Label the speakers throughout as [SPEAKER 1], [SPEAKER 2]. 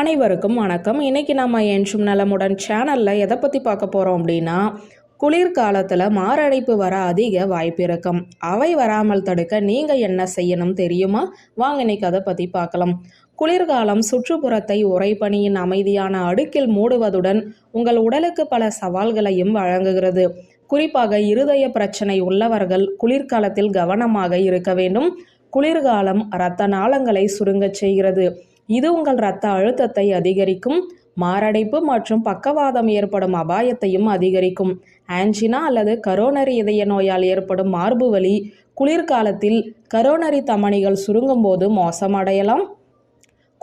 [SPEAKER 1] அனைவருக்கும் வணக்கம். இன்னைக்கு நம்ம என்றும் நலமுடன் சேனலில் எதை பற்றி பார்க்க போகிறோம் அப்படின்னா குளிர்காலத்தில் மாரடைப்பு வர அதிக வாய்ப்பு இருக்கும். அவை வராமல் தடுக்க நீங்கள் என்ன செய்யணும் தெரியுமா? வாங்க இன்னைக்கு அதை பற்றி பார்க்கலாம். குளிர்காலம் சுற்றுப்புறத்தை உறைபனியின் அமைதியான அடுக்கில் மூடுவதுடன் உங்கள் உடலுக்கு பல சவால்களையும் வழங்குகிறது. குறிப்பாக இருதய பிரச்சனை உள்ளவர்கள் குளிர்காலத்தில் கவனமாக இருக்க வேண்டும். குளிர்காலம் இரத்த நாளங்களை சுருங்கச் செய்கிறது. இது உங்கள் இரத்த அழுத்தத்தை அதிகரிக்கும் மாரடைப்பு மற்றும் பக்கவாதம் ஏற்படும் அபாயத்தையும் அதிகரிக்கும். ஆன்ஜினா அல்லது கரோனரி இதய நோயால் ஏற்படும் மார்பு வலி குளிர்காலத்தில் கரோனரி தமனிகள் சுருங்கும் போது மோசமடையலாம்.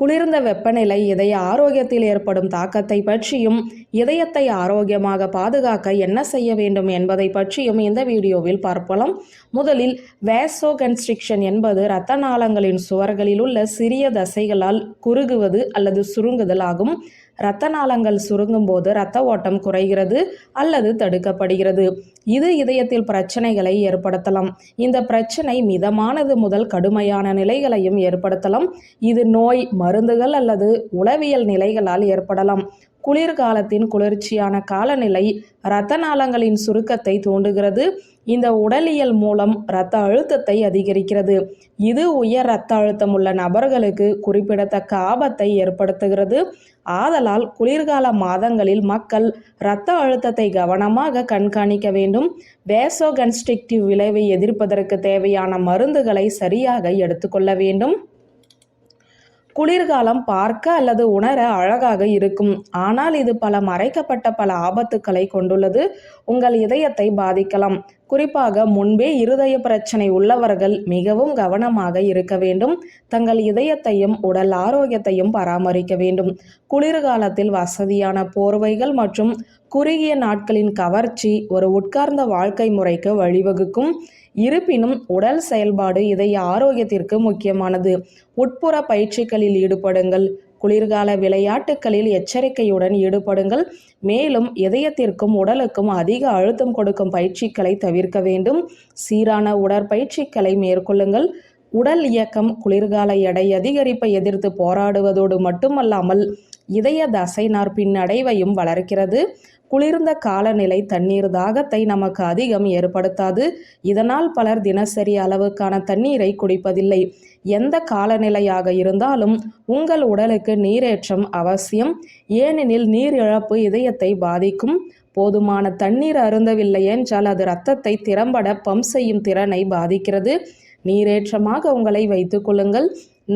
[SPEAKER 1] குளிர்ந்த வெப்பநிலை இதய ஆரோக்கியத்தில் ஏற்படும் தாக்கத்தை பற்றியும் இதயத்தை ஆரோக்கியமாக பாதுகாக்க என்ன செய்ய வேண்டும் என்பதை பற்றியும் இந்த வீடியோவில் பார்ப்பலாம் முதலில் வேசோ கன்ஸ்ட்ரிக்ஷன் என்பது இரத்த நாளங்களின் சுவர்களில் உள்ள சிறிய தசைகளால் குறுகுவது அல்லது சுருங்குதல் ஆகும். இரத்த நாளங்கள் சுருங்கும் போது இரத்த ஓட்டம் குறைகிறது அல்லது தடுக்கப்படுகிறது. இது இதயத்தில் பிரச்சனைகளை ஏற்படுத்தலாம். இந்த பிரச்சனை மிதமானது முதல் கடுமையான நிலைகளையும் ஏற்படுத்தலாம். இது நோய் மருந்துகள் அல்லது உளவியல் நிலைகளால் ஏற்படலாம். குளிர்காலத்தின் குளிர்ச்சியான காலநிலை இரத்த நாளங்களின் சுருக்கத்தை தூண்டுகிறது. இந்த உடலியல் மூலம் இரத்த அழுத்தத்தை அதிகரிக்கிறது. இது உயர் இரத்த அழுத்தம் உள்ள நபர்களுக்கு குறிப்பிடத்தக்க ஆபத்தை ஏற்படுத்துகிறது. ஆதலால் குளிர்கால மாதங்களில் மக்கள் இரத்த அழுத்தத்தை கவனமாக கண்காணிக்க வேண்டும். வேசோகன்ஸ்ட்ரிக்டிவ் விளைவை எதிர்ப்பதற்கு தேவையான மருந்துகளை சரியாக எடுத்துக்கொள்ள வேண்டும். குளிர்காலம் பார்க்க அல்லது உணர அழகாக இருக்கும். ஆனால் இது பல மறைக்கப்பட்ட பல ஆபத்துக்களை கொண்டுள்ளது. உங்கள் இதயத்தை பாதிக்கலாம். குறிப்பாக முன்பே இருதய பிரச்சனை உள்ளவர்கள் மிகவும் கவனமாக இருக்க வேண்டும். தங்கள் இதயத்தையும் உடல் ஆரோக்கியத்தையும் பராமரிக்க வேண்டும். குளிர்காலத்தில் வசதியான போர்வைகள் மற்றும் குறுகிய நாட்களின் கவர்ச்சி ஒரு உட்கார்ந்த வாழ்க்கை முறைக்கு வழிவகுக்கும். இருப்பினும் உடல் செயல்பாடு இதய ஆரோக்கியத்திற்கு முக்கியமானது. உட்புற பயிற்சிகளில் ஈடுபடுங்கள். குளிர்கால விளையாட்டுகளில் எச்சரிக்கையுடன் ஈடுபடுங்கள். மேலும் இதயத்திற்கும் உடலுக்கும் அதிக அழுத்தம் கொடுக்கும் பயிற்சிகளை தவிர்க்க வேண்டும். சீரான உடற்பயிற்சிகளை மேற்கொள்ளுங்கள். உடல் இயக்கம் குளிர்கால எடை அதிகரிப்பை எதிர்த்து போராடுவதோடு மட்டுமல்லாமல் இதய தசைனார் பின்னடைவையும் வளர்க்கிறது. குளிர்ந்த காலநிலை தண்ணீர் தாகத்தை நமக்கு அதிகம் ஏற்படுத்தாது. இதனால் பலர் தினசரி அளவுக்கான தண்ணீரை குடிப்பதில்லை. எந்த காலநிலையாக இருந்தாலும் உங்கள் உடலுக்கு நீரேற்றம் அவசியம். ஏனெனில் நீர் இழப்பு இதயத்தை பாதிக்கும். போதுமான தண்ணீர் அருந்தவில்லை என்றால் அது இரத்தத்தை திறம்பட பம்ப் செய்யும் திறனை பாதிக்கிறது. நீரேற்றமாக உங்களை வைத்துக் கொள்ளுங்கள்.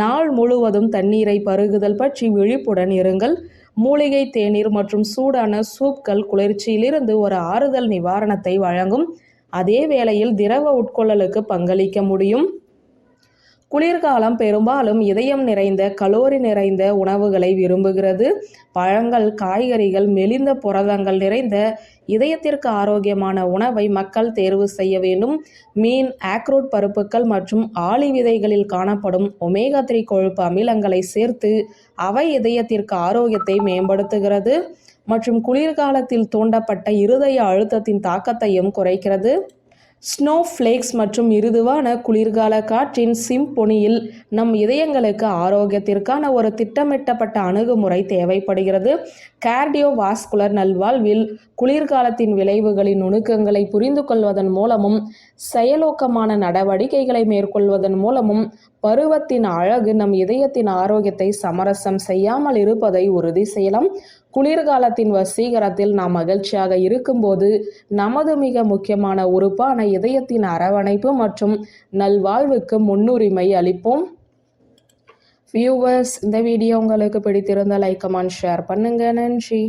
[SPEAKER 1] நாள் முழுவதும் தண்ணீரை பருகுதல் பற்றி விழிப்புடன் இருங்கள். மூலிகை தேநீர் மற்றும் சூடான சூப்கள் குளிர்ச்சியிலிருந்து ஒரு ஆறுதல் நிவாரணத்தை வழங்கும். அதே வேளையில் திரவ உட்கொள்ளலுக்கு பங்களிக்க முடியும். குளிர்காலம் பெரும்பாலும் இதயம் நிறைந்த கலோரி நிறைந்த உணவுகளை விரும்புகிறது. பழங்கள் காய்கறிகள் மெலிந்த புரதங்கள் நிறைந்த இதயத்திற்கு ஆரோக்கியமான உணவை மக்கள் தேர்வு செய்ய வேண்டும். மீன் ஆக்ரோட் பருப்புகள் மற்றும் ஆளி விதைகளில் காணப்படும் ஒமேகா த்ரீ கொழுப்பு அமிலங்களை சேர்த்து அவை இதயத்திற்கு ஆரோக்கியத்தை மேம்படுத்துகிறது மற்றும் குளிர்காலத்தில் தூண்டப்பட்ட இருதய அழுத்தத்தின் தாக்கத்தையும் குறைக்கிறது. ஸ்னோ ஃப்ளேக்ஸ் மற்றும் மிருதுவான குளிர்கால காற்றின் சிம்பொனியில் நம் இதயங்களுக்கு ஆரோக்கியத்திற்கான ஒரு திட்டமிட்டப்பட்ட அணுகுமுறை தேவைப்படுகிறது. கார்டியோ வாஸ்குலர் நல்வாழ்வில் குளிர்காலத்தின் விளைவுகளின் நுணுக்கங்களை புரிந்து கொள்வதன் மூலமும் செயலோக்கமான நடவடிக்கைகளை மேற்கொள்வதன் மூலமும் பருவத்தின் அழகு நம் இதயத்தின் ஆரோக்கியத்தை சமரசம் செய்யாமல் இருப்பதை உறுதி செய்யலாம். குளிர்காலத்தின் வசீகரத்தில் நாம் மகிழ்ச்சியாக இருக்கும்போது நமது மிக முக்கியமான உறுப்பான இதயத்தின் அரவணைப்பு மற்றும் நல்வாழ்வுக்கு முன்னுரிமை அளிப்போம். வியூவர்ஸ் இந்த வீடியோ உங்களுக்கு பிடித்திருந்தால் லைக் கமெண்ட் ஷேர் பண்ணுங்க. நன்றி.